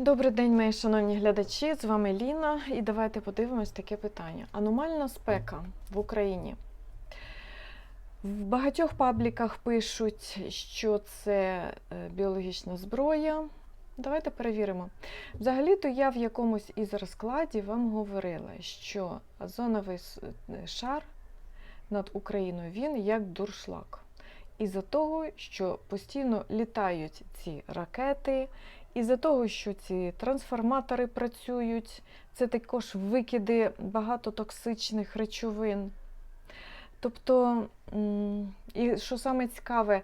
Добрий день, мої шановні глядачі. З вами Ліна, і давайте подивимось таке питання: аномальна спека в Україні. В багатьох пабліках пишуть, що це е, біологічна зброя. Давайте перевіримо. Взагалі-то я в якомусь із розкладів вам говорила, що озоновий е, шар над Україною він як дуршлаг. Із-за того, що постійно літають ці ракети, із-за того, що ці трансформатори працюють, це також викиди багато токсичних речовин. Тобто, і що саме цікаве,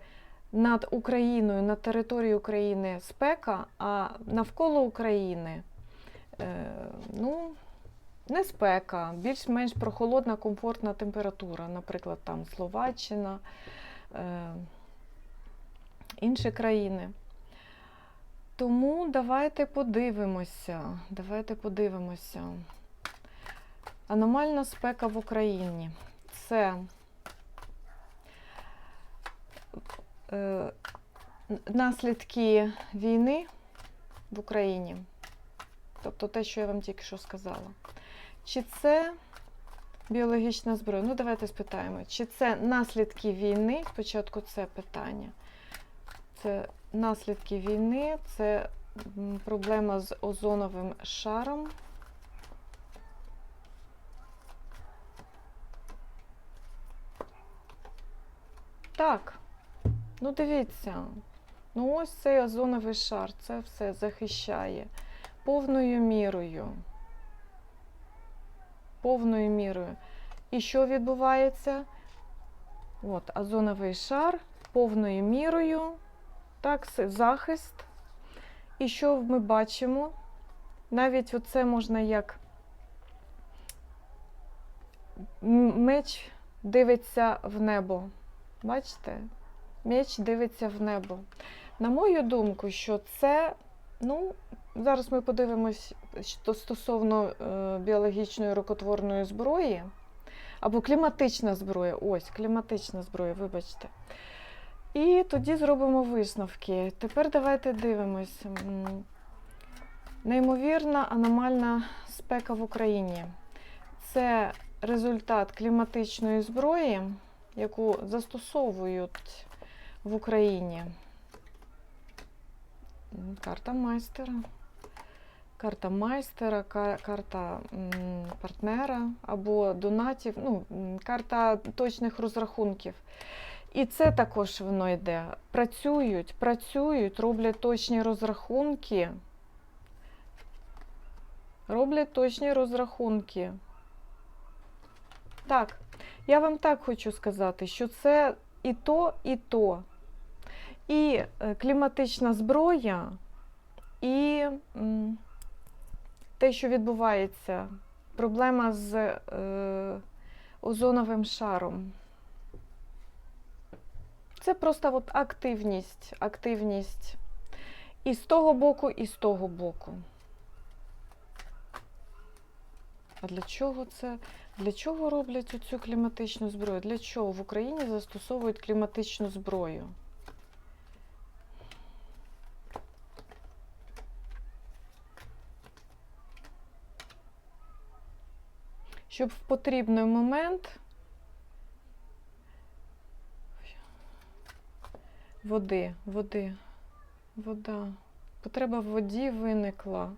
над Україною, на території України спека, а навколо України е, ну, не спека, більш-менш прохолодна, комфортна температура, наприклад, там Словаччина, е, інші країни. Тому давайте подивимося. Давайте подивимося. Аномальна спека в Україні. Це е, наслідки війни в Україні. Тобто те, що я вам тільки що сказала. Чи це біологічна зброя? Ну, давайте спитаємо. Чи це наслідки війни? Спочатку це питання. Це наслідки війни, це проблема з озоновим шаром. Так, ну дивіться, ну ось цей озоновий шар, це все захищає повною мірою. Повною мірою. І що відбувається? От, озоновий шар повною мірою. Так, захист. І що ми бачимо? Навіть оце можна як меч дивиться в небо. Бачите? Меч дивиться в небо. На мою думку, що це, ну, зараз ми подивимось що стосовно е, біологічної рукотворної зброї, або кліматична зброя. Ось, кліматична зброя, вибачте. І тоді зробимо висновки. Тепер давайте дивимось. Неймовірна аномальна спека в Україні. Це результат кліматичної зброї, яку застосовують в Україні. Карта майстера. Карта майстера, карта партнера або донатів, ну, карта точних розрахунків. І це також воно йде. Працюють, працюють, роблять точні розрахунки. Роблять точні розрахунки. Так, я вам так хочу сказати, що це і то, і то. І е, кліматична зброя, і те, що відбувається, проблема з е, озоновим шаром. Це просто от активність, активність і з того боку, і з того боку. А для чого це? Для чого роблять оцю кліматичну зброю? Для чого в Україні застосовують кліматичну зброю? Щоб в потрібний момент води, води, вода. Потреба в воді виникла.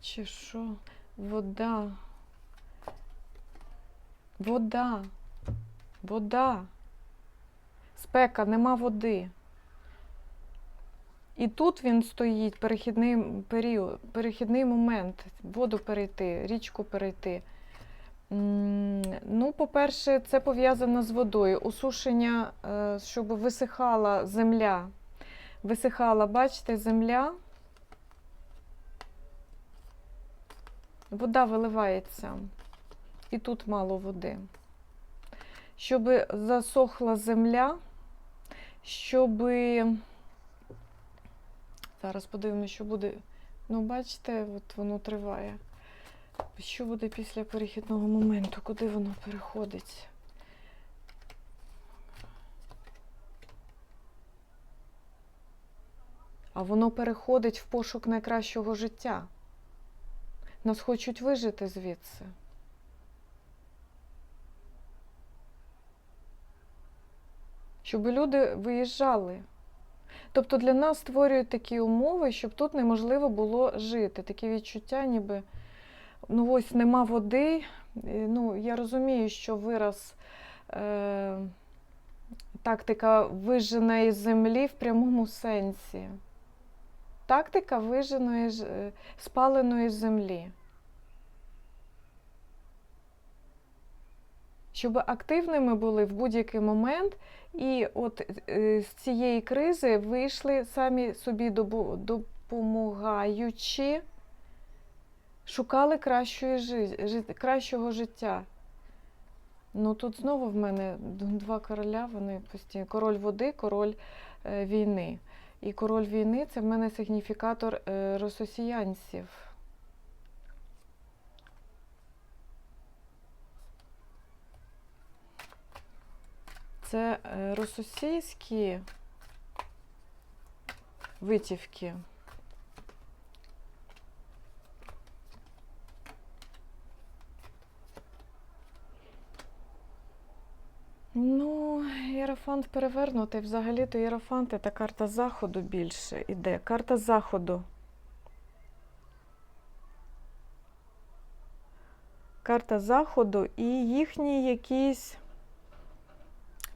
Чи що? Вода. Вода. Вода. Спека, нема води. І тут він стоїть, перехідний період, перехідний момент, воду перейти, річку перейти. Ну, по-перше, це пов'язано з водою. Усушення, е, щоб висихала земля. Висихала, бачите, земля. Вода виливається. І тут мало води. Щоб засохла земля, щоб. Зараз подивимося, що буде. Ну, бачите, от воно триває. Що буде після перехідного моменту, куди воно переходить? а воно переходить в пошук найкращого життя. Нас хочуть вижити звідси. Щоб люди виїжджали. Тобто для нас створюють такі умови, щоб тут неможливо було жити. Такі відчуття, ніби ну ось нема води. Ну, я розумію, що вираз е, тактика вижена із землі в прямому сенсі. Тактика виженої е, спаленої землі. Щоб активними були в будь-який момент, і от е, з цієї кризи вийшли самі собі допомагаючи, шукали кращої жи- кращого життя. Ну тут знову в мене два короля, вони постійно. Король води, король е, війни. І король війни це в мене сигніфікатор е, рососіянців. Це е, рососійські витівки. Ну, Єрофант перевернутий. Взагалі-то Єрофант це карта заходу більше іде. Карта заходу. Карта заходу і їхні якісь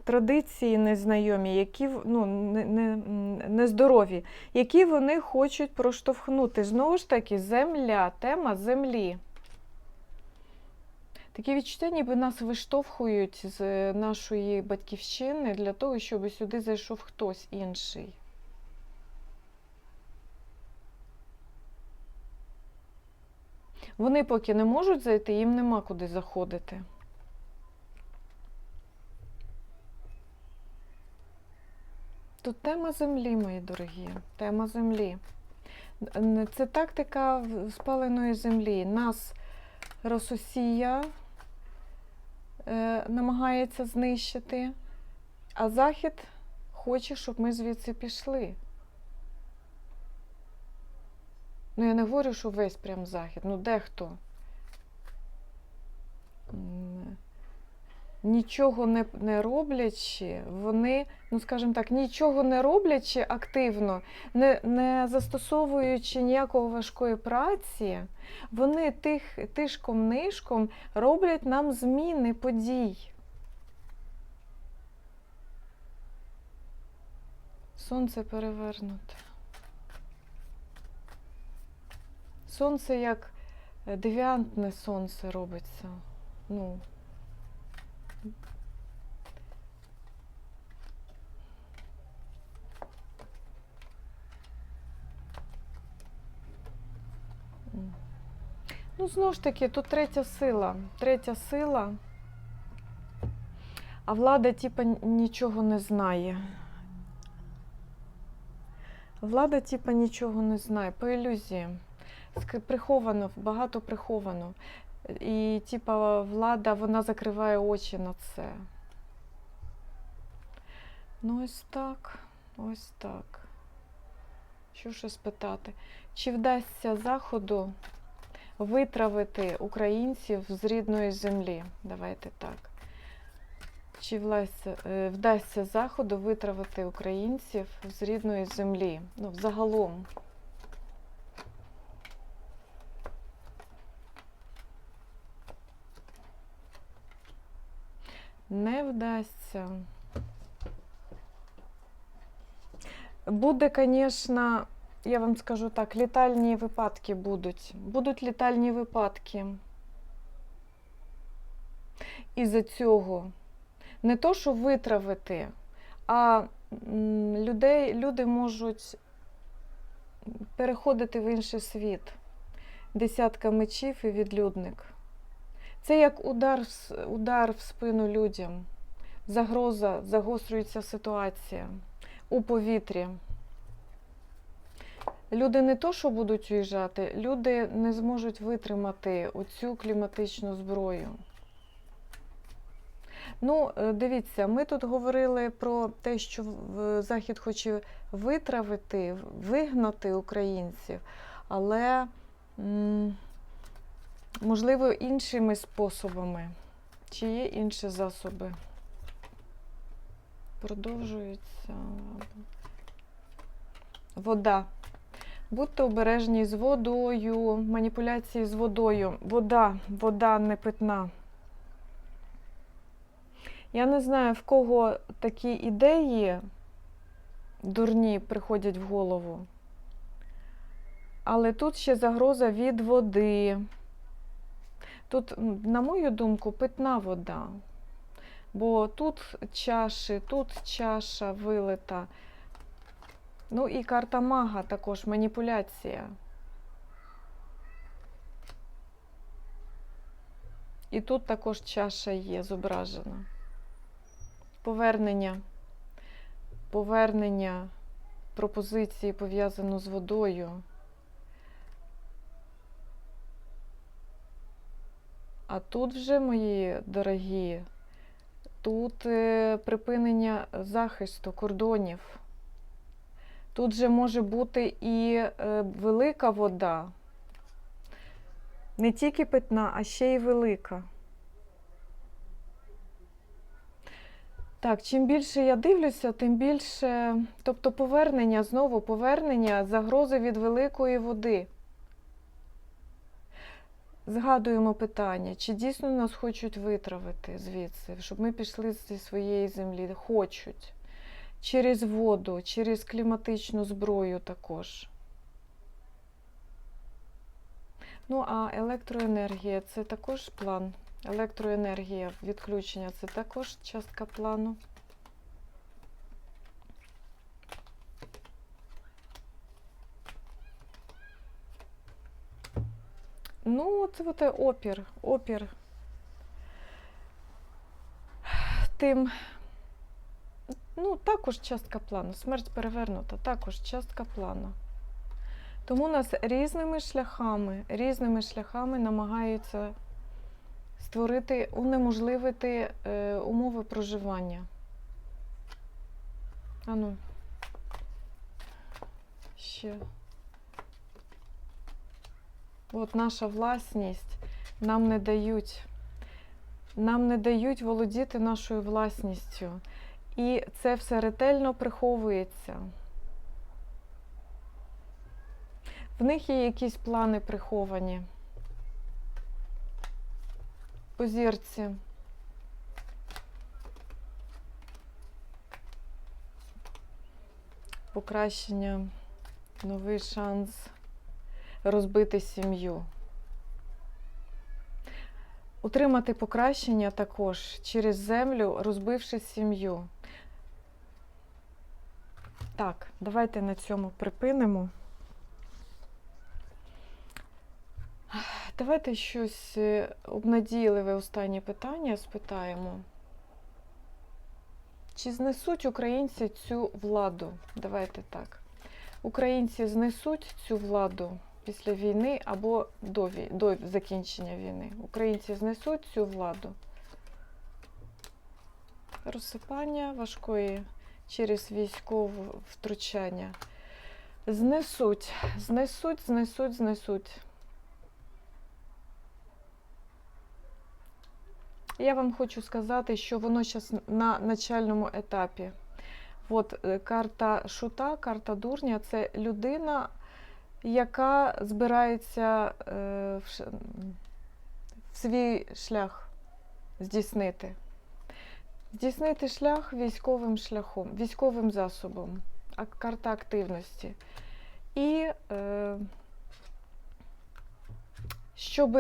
традиції незнайомі, які ну, не, не, нездорові, які вони хочуть проштовхнути. Знову ж таки, земля, тема землі. Такі відчуття, ніби нас виштовхують з нашої батьківщини для того, щоб сюди зайшов хтось інший. Вони поки не можуть зайти, їм нема куди заходити. Тут тема землі, мої дорогі, тема землі. Це тактика спаленої землі. Нас Рососія е, намагається знищити, а Захід хоче, щоб ми звідси пішли. Ну, я не говорю, що весь прям захід, ну дехто. Нічого не, не роблячи, вони, ну скажімо так, нічого не роблячи активно, не, не застосовуючи ніякої важкої праці, вони тих, тишком-нишком роблять нам зміни подій. Сонце перевернуте. Сонце як е, девіантне сонце робиться. Ну. Ну, знову ж таки, тут третя сила. Третя сила. А влада, типа, нічого не знає. Влада, типа, нічого не знає. По ілюзіям. Ск- Приховано, багато приховано. І, типа, влада, вона закриває очі на це. Ну, ось так. Ось так. Що ще спитати? Чи вдасться Заходу витравити українців з рідної землі? Давайте так. Чи власться- е, вдасться Заходу витравити українців з рідної землі? Ну, взагалом. Не вдасться. Буде, звісно, я вам скажу так, літальні випадки будуть. Будуть літальні випадки. Із-за цього. Не то, що витравити, а людей, люди можуть переходити в інший світ. Десятка мечів і відлюдник. Це як удар, удар в спину людям. Загроза, загострюється ситуація у повітрі. Люди не то, що будуть уїжджати, люди не зможуть витримати оцю кліматичну зброю. Ну, е, дивіться, ми тут говорили про те, що Захід хоче витравити, вигнати українців, але можливо іншими способами. Чи є інші засоби? Продовжується. Вода. Будьте обережні з водою, маніпуляції з водою. Вода, вода не питна. Я не знаю, в кого такі ідеї дурні приходять в голову. Але тут ще загроза від води. Тут, на мою думку, питна вода. Бо тут чаші, тут чаша вилита. Ну і карта мага також маніпуляція. І тут також чаша є зображена. Повернення. Повернення пропозиції пов'язано з водою. А тут вже, мої дорогі, тут е, припинення захисту кордонів. Тут же може бути і е, велика вода. Не тільки питна, а ще й велика. Так, чим більше я дивлюся, тим більше, тобто повернення, знову повернення загрози від великої води. Згадуємо питання, чи дійсно нас хочуть витравити звідси, щоб ми пішли зі своєї землі? Хочуть. Через воду, через кліматичну зброю також. Ну, а електроенергія це також план. Електроенергія, відключення це також частка плану. Ну, це от опір, опір. Тим, ну, також частка плану. Смерть перевернута, також частка плану. Тому нас різними шляхами, різними шляхами намагаються створити, унеможливити е, умови проживання. Ану. Ще. От наша власність нам не дають. Нам не дають володіти нашою власністю. І це все ретельно приховується. В них є якісь плани приховані. По зірці. Покращення, новий шанс розбити сім'ю. Утримати покращення також через землю, розбивши сім'ю. Так, давайте на цьому припинимо. Давайте щось е, обнадійливе останнє питання спитаємо. Чи знесуть українці цю владу? Давайте так. Українці знесуть цю владу після війни або до, до закінчення війни. Українці знесуть цю владу. Розсипання важкої через військове втручання. Знесуть, знесуть, знесуть, знесуть. Я вам хочу сказати, що воно зараз на начальному етапі. От е, карта шута, карта дурня це людина, яка збирається е, в, в свій шлях здійснити. Здійснити шлях військовим шляхом, військовим засобом, карта активності. І е, щоб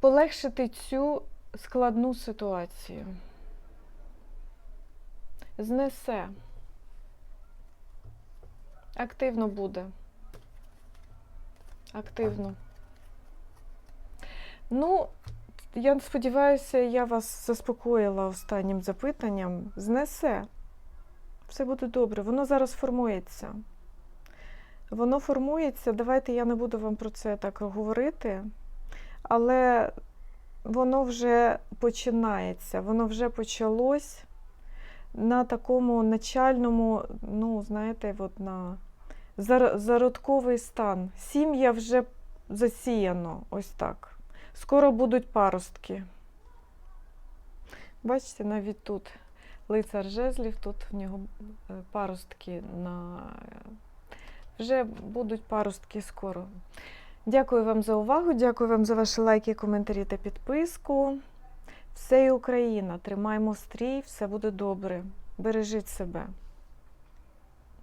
полегшити цю складну ситуацію. Знесе. Активно буде. Активно. Ну, я сподіваюся, я вас заспокоїла останнім запитанням. Знесе. Все буде добре. Воно зараз формується. Воно формується. Давайте я не буду вам про це так говорити. Але воно вже починається, воно вже почалось на такому начальному, ну, знаєте, от на зародковий стан. Сім'я вже засіяно, ось так. Скоро будуть паростки. Бачите, навіть тут лицар жезлів, тут в нього е, паростки на. Вже будуть паростки скоро. Дякую вам за увагу, дякую вам за ваші лайки, коментарі та підписку. Все і Україна. Тримаймо стрій, все буде добре. Бережіть себе.